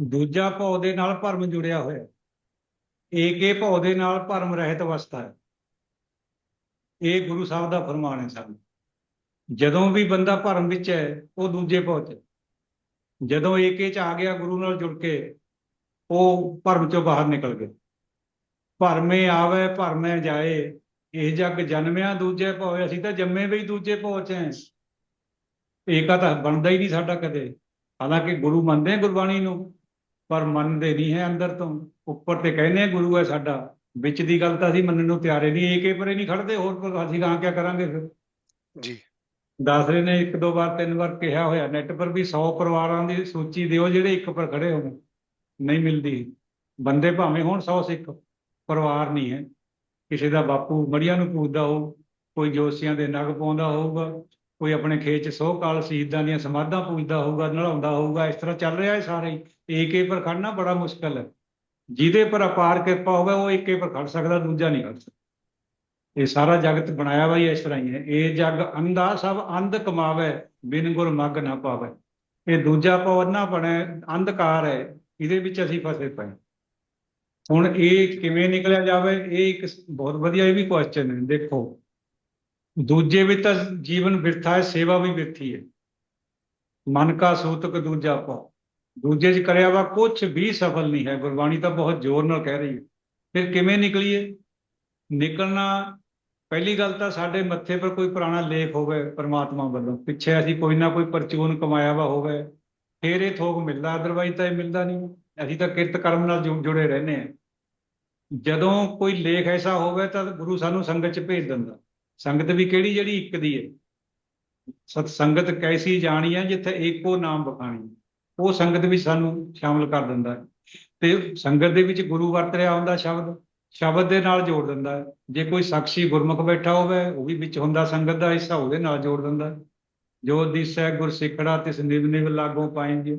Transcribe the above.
ਦੂਜਾ ਭਉ ਦੇ ਨਾਲ ਭਰਮ ਜੁੜਿਆ ਹੋਇਆ ਏਕੇ ਭਉ ਦੇ ਨਾਲ ਭਰਮ ਰਹਿਤ ਅਵਸਥਾ ਹੈ। ਇਹ ਗੁਰੂ ਸਾਹਿਬ ਦਾ ਫਰਮਾਨ ਹੈ ਸਾਨੂੰ। ਜਦੋਂ ਵੀ ਬੰਦਾ ਭਰਮ ਵਿੱਚ ਹੈ, ਉਹ ਦੂਜੇ ਭਉ 'ਚ ਜਦੋਂ ਏਕੇ 'ਚ ਆ ਗਿਆ, ਗੁਰੂ ਨਾਲ ਜੁੜ ਕੇ, ਉਹ ਭਰਮ ਚੋਂ ਬਾਹਰ ਨਿਕਲ ਗਿਆ। ਭਰਮੇ ਆਵੇ, ਭਰਮੇ ਜਾਏ, ਇਹ ਜਗ ਜਨਮਿਆ ਦੂਜੇ ਭਉ ਅਸੀਂ ਤਾਂ ਜੰਮੇ ਵੀ ਦੂਜੇ ਭਉ 'ਚ ਹੈ। ਏਕਾ ਤਾਂ ਬਣਦਾ ਹੀ ਨਹੀਂ ਸਾਡਾ ਕਦੇ। ਹਾਲਾਂਕਿ ਗੁਰੂ ਮੰਨਦੇ ਗੁਰਬਾਣੀ ਨੂੰ। ਪਰ ਮੰਨਦੇ ਨਹੀਂ ਹੈ ਅੰਦਰ ਤੋਂ। ਉੱਪਰ ਤੇ ਕਹਿੰਦੇ ਗੁਰੂ ਹੈ ਸਾਡਾ। ਵਿੱਚ ਦੀ ਗੱਲ ਤਾਂ ਅਸੀਂ ਮੰਨਣ ਨੂੰ ਤਿਆਰੇ ਨਹੀਂ ਏਕੇ ਪਰੇ ਨਹੀਂ ਖੜਦੇ ਹੋਰ ਅਸੀਂ ਗਾਂ ਕਿਆ ਕਰਾਂਗੇ ਫਿਰ? ਜੀ। ਦੱਸ ਰਹੇ ਨੇ ਇੱਕ ਦੋ ਵਾਰ ਤਿੰਨ ਵਾਰ ਕਿਹਾ ਹੋਇਆ ਨੈਟ ਪਰ ਵੀ 100 ਪਰਿਵਾਰਾਂ ਦੀ ਸੂਚੀ ਦਿਓ ਜਿਹੜੇ ਇੱਕ ਪਰ ਖੜੇ ਹੋਣ। ਨਹੀਂ ਮਿਲਦੀ। ਬੰਦੇ ਭਾਵੇਂ ਹੋਣ 100 ਸਿੱਖ ਪਰਿਵਾਰ ਨਹੀਂ ਹੈ। ਕਿਸੇ ਦਾ ਬਾਪੂ ਮੜੀਆਂ ਨੂੰ ਪੂਜਦਾ ਹੋਊ ਕੋਈ ਜੋਸੀਆਂ ਦੇ ਨਗ ਪਾਉਂਦਾ ਹੋਊਗਾ ਕੋਈ ਆਪਣੇ ਖੇਤ 'ਚ ਸੌ ਕਾਲ ਸ਼ਹੀਦਾਂ ਦੀਆਂ ਸਮਾਧਾਂ ਪੂਜਦਾ ਹੋਊਗਾ ਨਲਾਉਂਦਾ ਹੋਊਗਾ, ਇਸ ਤਰ੍ਹਾਂ ਚੱਲ ਰਿਹਾ ਹੈ ਸਾਰੇ ਏਕੇ ਪਰ ਖੜਨਾ ਬੜਾ ਮੁਸ਼ਕਲ ਹੈ। ਜਿਹਦੇ ਪਰ ਅਪਾਰ ਕਿਰਪਾ ਹੋਵੇ, ਉਹ ਏਕੇ ਪਰ ਖੜ ਸਕਦਾ, ਦੂਜਾ ਨਹੀਂ ਖੜ ਸਕਦਾ। ਇਹ ਸਾਰਾ ਜਗਤ ਬਣਾਇਆ ਵਾ ਹੀ ਇਸ ਤਰ੍ਹਾਂ ਹੀ ਹੈ। ਇਹ ਜਗ ਅੰਧਾ ਸਭ ਅੰਧ ਕਮਾਵੇ, ਬਿਨ ਗੁਰ ਮੱਗ ਨਾ ਪਾਵੇ। ਇਹ ਦੂਜਾ ਪਉ ਨਾ ਬਣੇ, ਅੰਧਕਾਰ ਹੈ, ਇਹਦੇ ਵਿੱਚ ਅਸੀਂ ਫਸੇ ਪਏ ਹੁਣ ਇਹ ਕਿਵੇਂ ਨਿਕਲਿਆ ਜਾਵੇ, ਇਹ ਇੱਕ ਬਹੁਤ ਵਧੀਆ ਇਹ ਵੀ ਕੁਐਸਚਨ ਹੈ, ਦੇਖੋ। ਦੂਜੇ ਵਿੱਚ ਤਾਂ ਜੀਵਨ ਵਿਰਥਾ ਹੈ, ਸੇਵਾ ਵੀ ਵਿਰਥੀ ਹੈ। ਮਨ ਕਾ ਸੂਤਕ ਦੂਜਾ ਪਾਉ। ਦੂਜੇ 'ਚ ਕਰਿਆ ਵਾ ਕੁਝ ਵੀ ਸਫਲ ਨਹੀਂ ਹੈ। ਗੁਰਬਾਣੀ ਤਾਂ ਬਹੁਤ ਜ਼ੋਰ ਨਾਲ ਕਹਿ ਰਹੀ ਹੈ। ਫਿਰ ਕਿਵੇਂ ਨਿਕਲੀਏ? ਨਿਕਲਣਾ, ਪਹਿਲੀ ਗੱਲ ਤਾਂ ਸਾਡੇ ਮੱਥੇ 'ਪਰ ਕੋਈ ਪੁਰਾਣਾ ਲੇਖ ਹੋਵੇ ਪਰਮਾਤਮਾ ਵੱਲੋਂ। ਪਿੱਛੇ ਅਸੀਂ ਕੋਈ ਨਾ ਕੋਈ ਪਰਚੂਨ ਕਮਾਇਆ ਵਾ ਹੋਵੇ। ਫਿਰ ਇਹ ਥੋਕ ਮਿਲਦਾ ਅਦਰਵਾਈਜ਼ ਤਾਂ ਇਹ ਮਿਲਦਾ ਨਹੀਂ। ਅਸੀਂ ਤਾਂ ਕਿਰਤ ਕਰਮ ਨਾਲ ਜੁ- ਜੁੜੇ ਰਹਿੰਦੇ ਆ ਜਦੋਂ ਕੋਈ ਲੇਖ ਐਸਾ ਹੋਵੇ ਤਾਂ ਗੁਰੂ ਸਾਨੂੰ ਸੰਗਤ 'ਚ ਭੇਜ ਦਿੰਦਾ। ਸੰਗਤ ਵੀ ਕਿਹੜੀ ਜਿਹੜੀ ਇੱਕ ਦੀ ਹੈ? ਸਤ ਸੰਗਤ ਕੈਸੀ ਜਾਣੀ ਹੈ ਜਿੱਥੇ ਏਕੋ ਨਾਮ ਬਖਾਣੀ ਉਹ ਸੰਗਤ ਵੀ ਸਾਨੂੰ ਸ਼ਾਮਲ ਕਰ ਦਿੰਦਾ ਹੈ। ਤੇ ਸੰਗਤ ਦੇ ਵਿੱਚ ਗੁਰੂ ਵਰਤ ਰਿਹਾ ਹੁੰਦਾ ਸ਼ਬਦ ਸ਼ਬਦ ਦੇ ਨਾਲ ਜੋੜ ਦਿੰਦਾ ਹੈ। ਜੇ ਕੋਈ ਸਾਖੀ ਗੁਰਮੁਖ ਬੈਠਾ ਹੋਵੇ, ਉਹ ਵੀ ਵਿੱਚ ਹੁੰਦਾ ਸੰਗਤ ਦਾ ਹਿੱਸਾ, ਉਹਦੇ ਨਾਲ ਜੋੜ ਦਿੰਦਾ ਹੈ। ਜੋ ਦਿਸੈ ਗੁਰ ਸਿੱਖੜਾ, ਤਿਸ ਨਿਵ ਨਿਵ ਲਾਗੋਂ ਪਾਏਂਗੇ